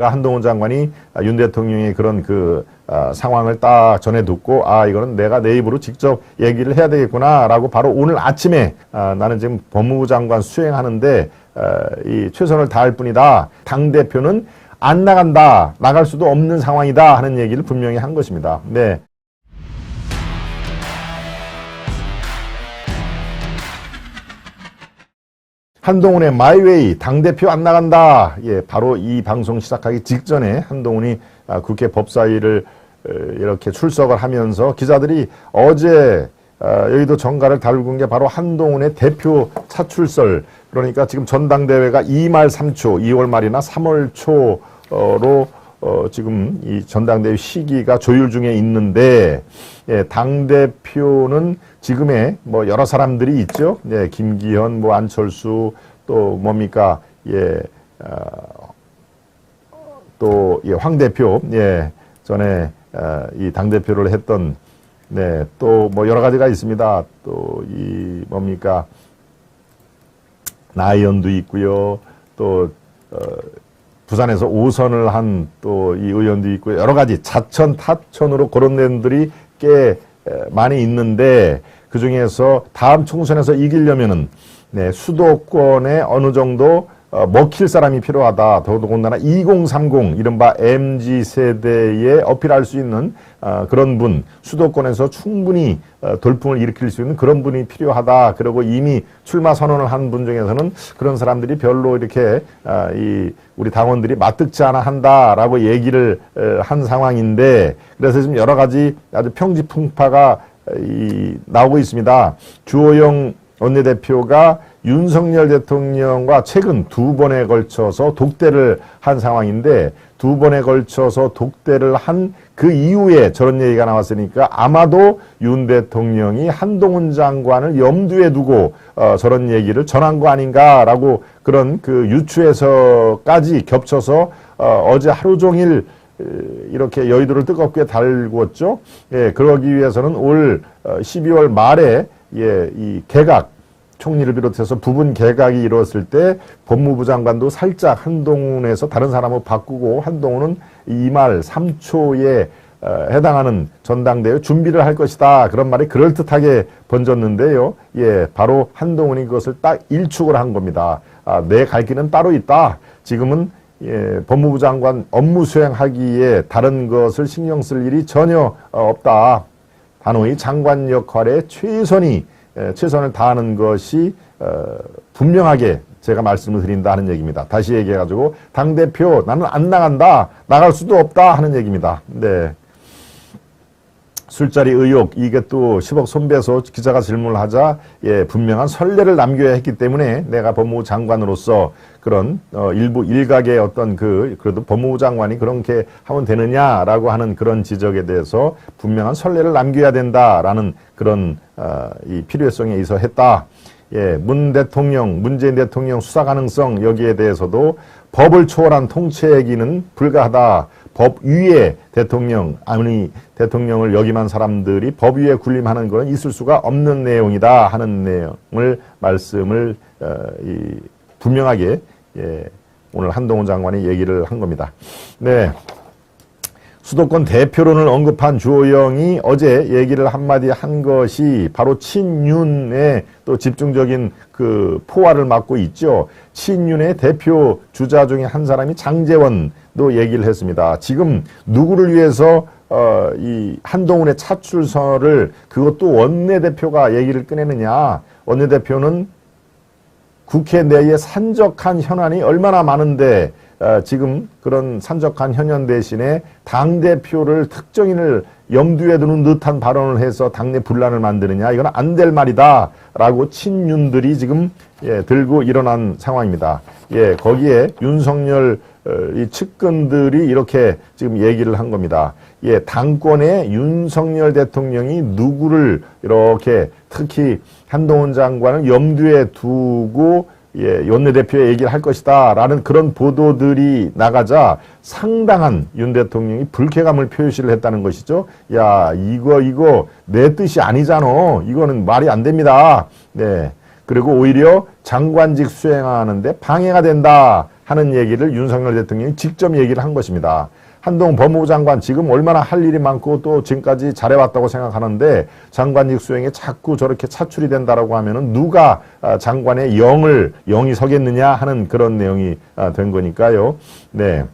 한동훈 장관이 윤 대통령의 그런 그 아, 상황을 딱 전해 듣고 아 이거는 내가 내 입으로 직접 얘기를 해야 되겠구나라고 바로 오늘 아침에 아, 나는 지금 법무부 장관 수행하는데 아, 이 최선을 다할 뿐이다. 당 대표는 안 나간다. 나갈 수도 없는 상황이다 하는 얘기를 분명히 한 것입니다. 네. 한동훈의 마이웨이 당대표 안 나간다. 예, 바로 이 방송 시작하기 직전에 한동훈이 아, 국회 법사위를 에, 이렇게 출석을 하면서 기자들이 어제 아, 여의도 정가를 달군 게 바로 한동훈의 대표 차출설 그러니까 지금 전당대회가 2말 3초 2월 말이나 3월 초로 어, 지금 이 전당대회 시기가 조율 중에 있는데, 예, 당 대표는 지금의 뭐 여러 사람들이 있죠. 예, 김기현, 뭐 안철수, 또 뭡니까, 예, 어, 또, 예, 황 대표, 예, 전에, 어, 이 당 대표를 했던, 네, 또 뭐 여러 가지가 있습니다. 또 이 뭡니까, 나의원도 있고요. 또, 어, 부산에서 5선을 한 또 이 의원도 있고 여러 가지 자천 타천으로 데들이 꽤 많이 있는데 그 중에서 다음 총선에서 이기려면은 네, 수도권에 어느 정도 어, 먹힐 사람이 필요하다. 더더군다나 2030 이른바 MZ 세대에 어필할 수 있는 어, 그런 분, 수도권에서 충분히 어, 돌풍을 일으킬 수 있는 그런 분이 필요하다. 그리고 이미 출마 선언을 한 분 중에서는 그런 사람들이 별로 이렇게 어, 이 우리 당원들이 맞듣지 않아 한다라고 얘기를 어, 한 상황인데 그래서 지금 여러 가지 아주 평지풍파가 이 나오고 있습니다. 주호영 원내대표가 윤석열 대통령과 최근 두 번에 걸쳐서 독대를 한 상황인데 두 번에 걸쳐서 독대를 한 그 이후에 저런 얘기가 나왔으니까 아마도 윤 대통령이 한동훈 장관을 염두에 두고 어, 저런 얘기를 전한 거 아닌가라고 그런 그 유추에서까지 겹쳐서 어, 어제 하루 종일 이렇게 여의도를 뜨겁게 달궜죠. 예, 그러기 위해서는 올 12월 말에 예, 이 개각 총리를 비롯해서 부분 개각이 이루어졌을 때 법무부 장관도 살짝 한동훈에서 다른 사람을 바꾸고 한동훈은 이말 3초에 어, 해당하는 전당대회 준비를 할 것이다. 그런 말이 그럴듯하게 번졌는데요. 예, 바로 한동훈이 그것을 딱 일축을 한 겁니다. 아, 내 갈 길은 따로 있다. 지금은 예, 법무부 장관 업무 수행하기에 다른 것을 신경 쓸 일이 전혀 어, 없다. 단호히 장관 역할에 최선이 에, 최선을 다하는 것이 어, 분명하게 제가 말씀을 드린다 하는 얘기입니다. 다시 얘기해가지고 당 대표 나는 안 나간다 나갈 수도 없다 하는 얘기입니다. 네. 술자리 의혹 이게 또 10억 손배소 기자가 질문을 하자 예 분명한 선례를 남겨야 했기 때문에 내가 법무부 장관으로서 그런 어 일부 일각의 어떤 그 그래도 법무부 장관이 그렇게 하면 되느냐라고 하는 그런 지적에 대해서 분명한 선례를 남겨야 된다라는 그런 어 이 필요성에 의해서 했다. 예, 문 대통령, 문재인 대통령 수사 가능성 여기에 대해서도 법을 초월한 통치행위는 불가하다. 법 위에 대통령, 아니 대통령을 역임한 사람들이 법 위에 군림하는 것은 있을 수가 없는 내용이다 하는 내용을 말씀을 어, 이, 분명하게 예, 오늘 한동훈 장관이 얘기를 한 겁니다. 네. 수도권 대표론을 언급한 주호영이 어제 얘기를 한마디 한 것이 바로 친윤의 또 집중적인 그 포화를 맞고 있죠. 친윤의 대표 주자 중에 한 사람이 장재원도 얘기를 했습니다. 지금 누구를 위해서 어, 이 한동훈의 차출설을 그것도 원내대표가 얘기를 꺼내느냐. 원내대표는 국회 내에 산적한 현안이 얼마나 많은데 어, 지금 그런 산적한 현안 대신에 당 대표를 특정인을 염두에 두는 듯한 발언을 해서 당내 분란을 만드느냐 이건 안 될 말이다라고 친윤들이 지금 예, 들고 일어난 상황입니다. 예, 거기에 윤석열 어, 이 측근들이 이렇게 지금 얘기를 한 겁니다. 예, 당권에 윤석열 대통령이 누구를 이렇게 특히 한동훈 장관을 염두에 두고 예, 원내대표의 얘기를 할 것이다. 라는 그런 보도들이 나가자 상당한 윤 대통령이 불쾌감을 표시를 했다는 것이죠. 야, 이거, 이거 내 뜻이 아니잖아. 이거는 말이 안 됩니다. 네. 그리고 오히려 장관직 수행하는데 방해가 된다. 하는 얘기를 윤석열 대통령이 직접 얘기를 한 것입니다. 한동 법무부 장관 지금 얼마나 할 일이 많고 또 지금까지 잘해왔다고 생각하는데 장관직 수행에 자꾸 저렇게 차출이 된다라고 하면은 누가 아, 장관의 영을 영이 서겠느냐 하는 그런 내용이 아, 된 거니까요. 네.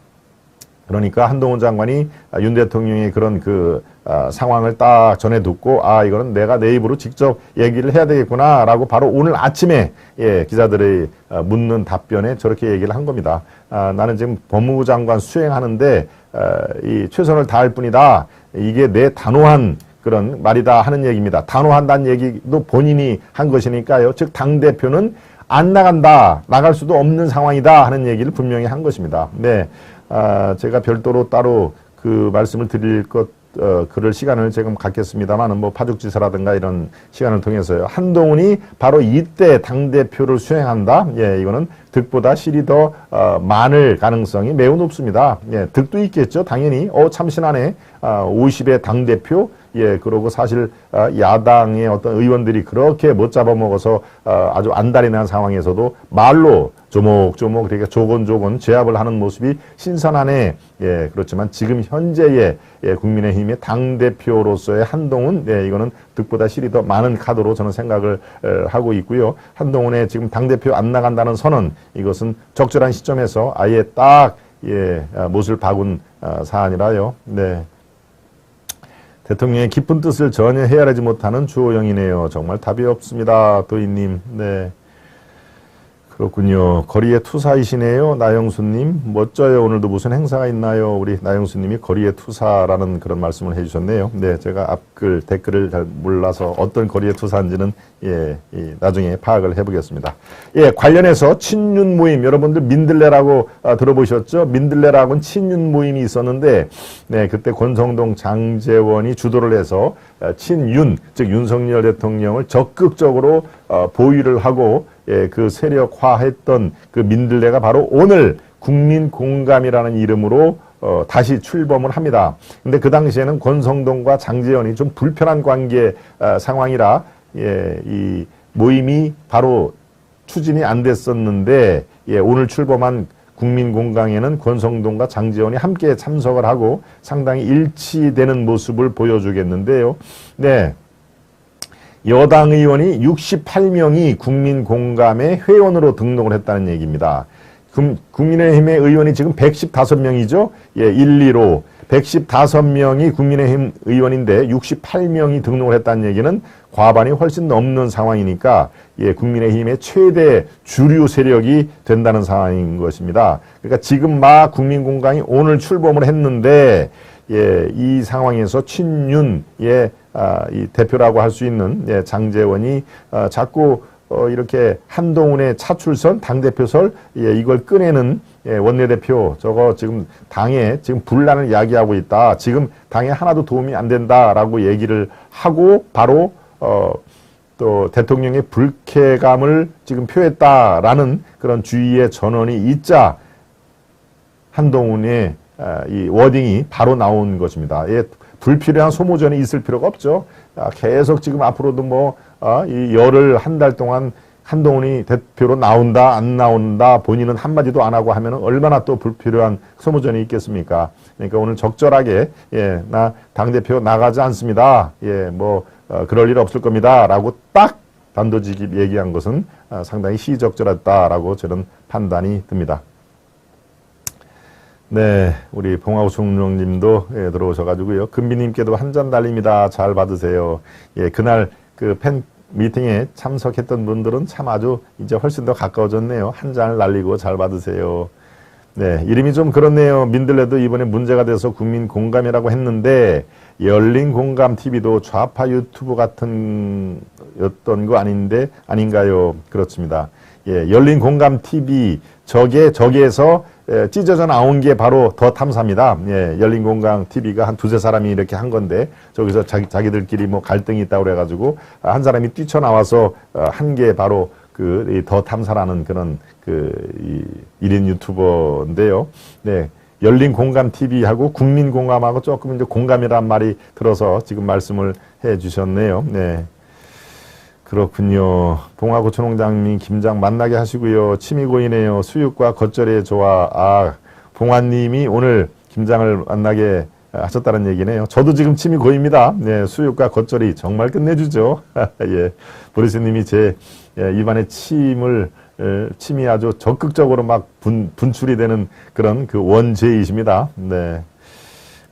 그러니까 한동훈 장관이 아, 윤 대통령의 그런 그 아, 상황을 딱 전해 듣고 아 이거는 내가 내 입으로 직접 얘기를 해야 되겠구나라고 바로 오늘 아침에 예 기자들의 아, 묻는 답변에 저렇게 얘기를 한 겁니다. 아, 나는 지금 법무부 장관 수행하는데 아, 이 최선을 다할 뿐이다. 이게 내 단호한 그런 말이다 하는 얘기입니다. 단호한다는 얘기도 본인이 한 것이니까요. 즉 당 대표는 안 나간다, 나갈 수도 없는 상황이다 하는 얘기를 분명히 한 것입니다. 네, 아, 제가 별도로 따로 그 말씀을 드릴 것, 어, 그럴 시간을 지금 갖겠습니다만은 뭐 파죽지사라든가 이런 시간을 통해서요. 한동훈이 바로 이때 당대표를 수행한다. 예, 이거는 득보다 실이 더, 어, 많을 가능성이 매우 높습니다. 예, 득도 있겠죠. 당연히. 어, 참신하네. 아, 50의 당대표. 예, 그러고 사실 아, 야당의 어떤 의원들이 그렇게 못 잡아먹어서 아, 아주 안달이 난 상황에서도 말로 조목조목 그러니까 조곤조곤 제압을 하는 모습이 신선하네. 예, 그렇지만 지금 현재의 예, 국민의힘의 당 대표로서의 한동훈, 예, 이거는 득보다 실이 더 많은 카드로 저는 생각을 에, 하고 있고요. 한동훈의 지금 당 대표 안 나간다는 선언, 이것은 적절한 시점에서 아예 딱 예, 아, 못을 박은 아, 사안이라요. 네. 대통령의 깊은 뜻을 전혀 헤아리지 못하는 주호영이네요. 정말 답이 없습니다. 도희님. 네. 그렇군요. 거리의 투사이시네요. 나영수님. 멋져요. 오늘도 무슨 행사가 있나요? 우리 나영수님이 거리의 투사라는 그런 말씀을 해주셨네요. 네. 제가 앞글, 댓글을 잘 몰라서 어떤 거리의 투사인지는 예, 예, 나중에 파악을 해보겠습니다. 예, 관련해서 친윤 모임, 여러분들 민들레라고 아, 들어보셨죠? 민들레라고는 친윤 모임이 있었는데, 네, 그때 권성동 장재원이 주도를 해서 아, 친윤, 즉 윤석열 대통령을 적극적으로 어, 보위를 하고 예, 그 세력화했던 그 민들레가 바로 오늘 국민 공감이라는 이름으로 어, 다시 출범을 합니다. 근데 그 당시에는 권성동과 장재현이 좀 불편한 관계 어, 상황이라 예, 이 모임이 바로 추진이 안 됐었는데 예, 오늘 출범한 국민공강에는 권성동과 장재원이 함께 참석을 하고 상당히 일치되는 모습을 보여주겠는데요. 네. 여당 의원이 68명이 국민 공감의 회원으로 등록을 했다는 얘기입니다. 국민의힘의 의원이 지금 115명이죠. 예, 1, 2로 115명이 국민의힘 의원인데 68명이 등록을 했다는 얘기는 과반이 훨씬 넘는 상황이니까 예, 국민의힘의 최대 주류 세력이 된다는 상황인 것입니다. 그러니까 지금 막 국민공강이 오늘 출범을 했는데 예, 이 상황에서 친윤의 아, 이 대표라고 할 수 있는 예, 장재원이 아, 자꾸 어, 이렇게 한동훈의 차출선 당대표설 예, 이걸 꺼내는 예, 원내대표 저거 지금 당에 지금 분란을 야기하고 있다. 지금 당에 하나도 도움이 안 된다라고 얘기를 하고 바로 어, 또 대통령의 불쾌감을 지금 표했다라는 그런 주의의 전원이 있자 한동훈의 아, 이 워딩이 바로 나온 것입니다. 예, 불필요한 소모전이 있을 필요가 없죠. 아, 계속 지금 앞으로도 뭐, 아, 이 열흘 한 달 동안 한동훈이 대표로 나온다, 안 나온다, 본인은 한마디도 안 하고 하면 얼마나 또 불필요한 소모전이 있겠습니까? 그러니까 오늘 적절하게, 예, 나 당대표 나가지 않습니다. 예, 뭐, 어, 그럴 일 없을 겁니다. 라고 딱 단도직입 얘기한 것은 아, 상당히 시적절했다라고 저는 판단이 듭니다. 네, 우리 봉하우 총령님도 예, 들어오셔가지고요. 금비님께도 한 잔 달립니다. 잘 받으세요. 예, 그날 그 팬 미팅에 참석했던 분들은 참 아주 이제 훨씬 더 가까워졌네요. 한 잔을 날리고 잘 받으세요. 네, 이름이 좀 그렇네요. 민들레도 이번에 문제가 돼서 국민 공감이라고 했는데 열린 공감 TV도 좌파 유튜브 같은 였던 거 아닌데 아닌가요? 그렇습니다. 예, 열린 공감 TV 저게 저기에서 예, 찢어져 나온 게 바로 더 탐사입니다. 예, 열린 공강 TV가 한 두세 사람이 이렇게 한 건데 저기서 자기, 자기들끼리 뭐 갈등이 있다고 그래가지고 한 사람이 뛰쳐나와서 어, 한게 바로 그 더 탐사라는 그런 그 일인 유튜버인데요. 네. 열린 공감 TV하고 국민 공감하고 조금 이제 공감이란 말이 들어서 지금 말씀을 해 주셨네요. 네. 그렇군요. 봉화고추농장님 김장 만나게 하시고요. 침이 고이네요. 수육과 겉절이의 조화. 아, 봉화님이 오늘 김장을 만나게 하셨다는 얘기네요. 저도 지금 침이 고입니다. 네, 수육과 겉절이 정말 끝내주죠. 예, 보리스님이 제 예, 입안에 침을 에, 침이 아주 적극적으로 막 분, 분출이 되는 그런 그 원죄이십니다. 네.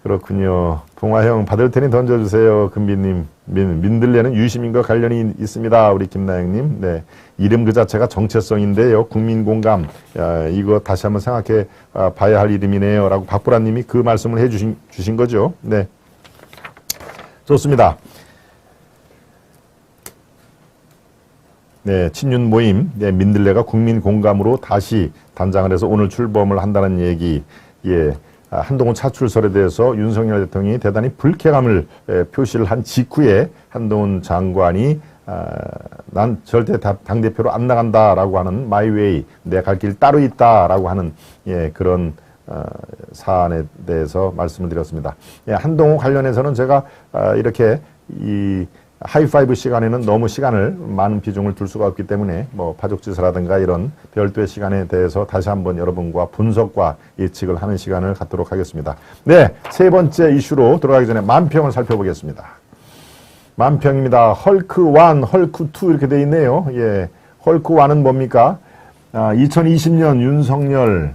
그렇군요. 봉화형 받을 테니 던져주세요. 금비님. 민, 민들레는 유시민과 관련이 있습니다. 우리 김나영님. 네. 이름 그 자체가 정체성인데요. 국민 공감. 야, 이거 다시 한번 생각해 아, 봐야 할 이름이네요. 라고 박보라님이 그 말씀을 해 주신, 거죠. 네. 좋습니다. 네, 친윤 모임, 네, 민들레가 국민 공감으로 다시 단장을 해서 오늘 출범을 한다는 얘기, 예, 아, 한동훈 차출설에 대해서 윤석열 대통령이 대단히 불쾌감을 에, 표시를 한 직후에 한동훈 장관이 아, 난 절대 다- 당대표로 안 나간다라고 하는 마이웨이, 내 갈 길 따로 있다라고 하는 예, 그런 어, 사안에 대해서 말씀을 드렸습니다. 예, 한동훈 관련해서는 제가 아, 이렇게 이 하이파이브 시간에는 너무 시간을 많은 비중을 둘 수가 없기 때문에 뭐 파족지서라든가 이런 별도의 시간에 대해서 다시 한번 여러분과 분석과 예측을 하는 시간을 갖도록 하겠습니다. 네, 세 번째 이슈로 들어가기 전에 만평을 살펴보겠습니다. 만평입니다. 헐크 1, 헐크 2 이렇게 돼 있네요. 예. 헐크 1은 뭡니까? 아, 2020년 윤석열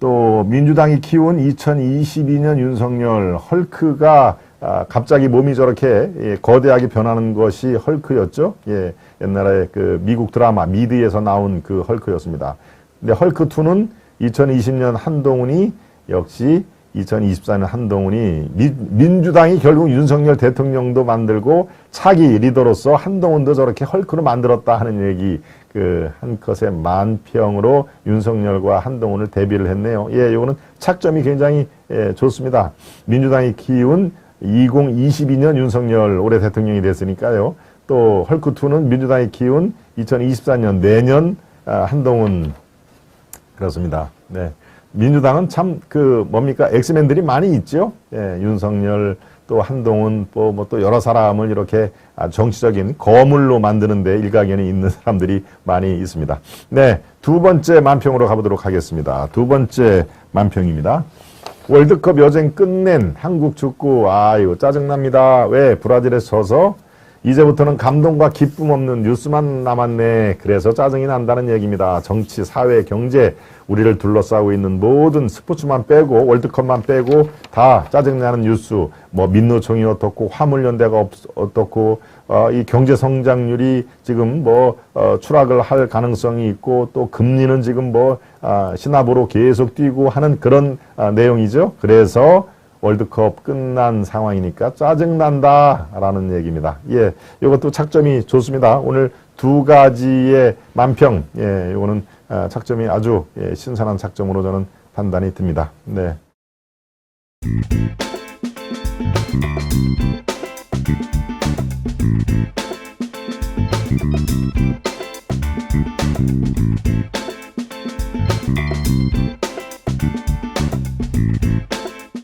또 민주당이 키운 2022년 윤석열 헐크가 아, 갑자기 몸이 저렇게 예, 거대하게 변하는 것이 헐크였죠. 예, 옛날에 그 미국 드라마 미드에서 나온 그 헐크였습니다. 근데 헐크 2는 2020년 한동훈이 역시 2024년 한동훈이 미- 민주당이 결국 윤석열 대통령도 만들고 차기 리더로서 한동훈도 저렇게 헐크로 만들었다 하는 얘기 그 한 컷의 만평으로 윤석열과 한동훈을 대비를 했네요. 예, 이거는 착점이 굉장히 예, 좋습니다. 민주당이 키운 2022년 윤석열 올해 대통령이 됐으니까요. 또 헐크2는 민주당이 키운 2024년 내년 아, 한동훈 그렇습니다. 네. 민주당은 참 그 뭡니까 엑스맨들이 많이 있죠. 예, 윤석열 또 한동훈 뭐또 여러 사람을 이렇게 아, 정치적인 거물로 만드는데 일가견이 있는 사람들이 많이 있습니다. 네, 두 번째 만평으로 가보도록 하겠습니다. 두 번째 만평입니다. 월드컵 여정 끝낸 한국 축구 아이고 짜증납니다. 왜 브라질에 져서 이제부터는 감동과 기쁨 없는 뉴스만 남았네. 그래서 짜증이 난다는 얘기입니다. 정치, 사회, 경제, 우리를 둘러싸고 있는 모든 스포츠만 빼고 월드컵만 빼고 다 짜증나는 뉴스. 뭐 민노총이 어떻고 화물연대가 없, 어떻고 어, 이 경제 성장률이 지금 뭐 어, 추락을 할 가능성이 있고 또 금리는 지금 뭐 아, 신압으로 계속 뛰고 하는 그런 아, 내용이죠. 그래서 월드컵 끝난 상황이니까 짜증난다라는 얘기입니다. 예, 이것도 착점이 좋습니다. 오늘 두 가지의 만평, 예, 이거는 아, 착점이 아주 예, 신선한 착점으로 저는 판단이 듭니다. 네.